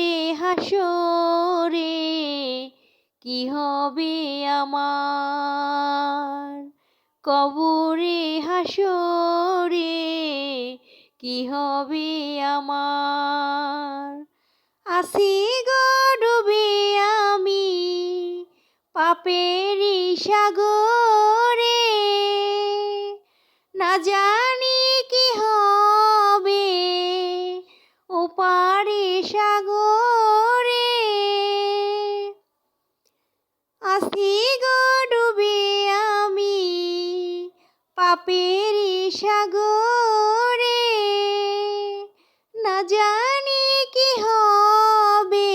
কবরে হাসরে, কি হবে আমার? কবরে হাসরে, কি হবে আমার? আসি গো ডুবে আমি পাপেরই সাগরে, না জানি সাগরে না জানি কি হবে,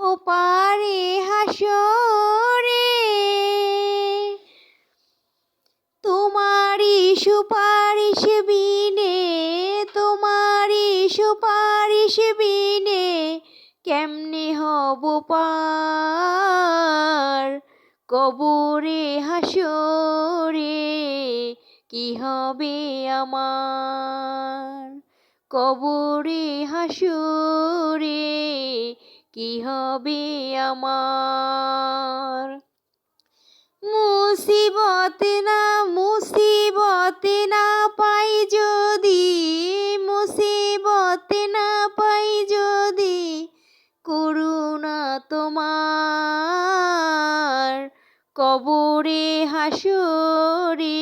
ওপারে হাসরে তোমারই সুপারিশ বিনে, তোমারই সুপারিশ বিনে কেমনে হব পার কবরে হাসরে? কি হবে আমার? কবরে হাসরে কি হবে আমার? মুসিবতে না মুসিবতে না পাই যদি, মুসিবতে না পাই যদি করুণা তোমার। কবরে হাসরে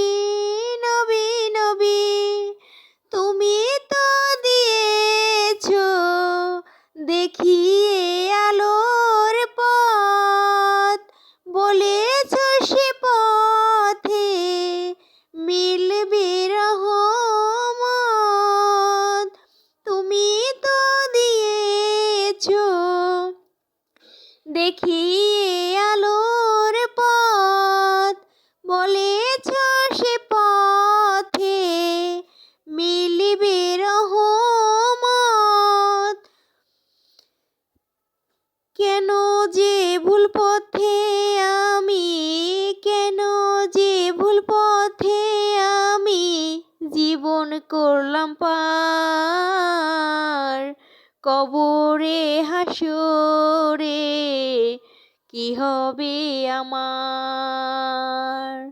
সে পথে মিলিবে রহমত। কেন যে ভুল পথে আমি, কেন যে ভুল পথে আমি জীবন করলাম পার। কবরে, হাসরে কি হবে আমার?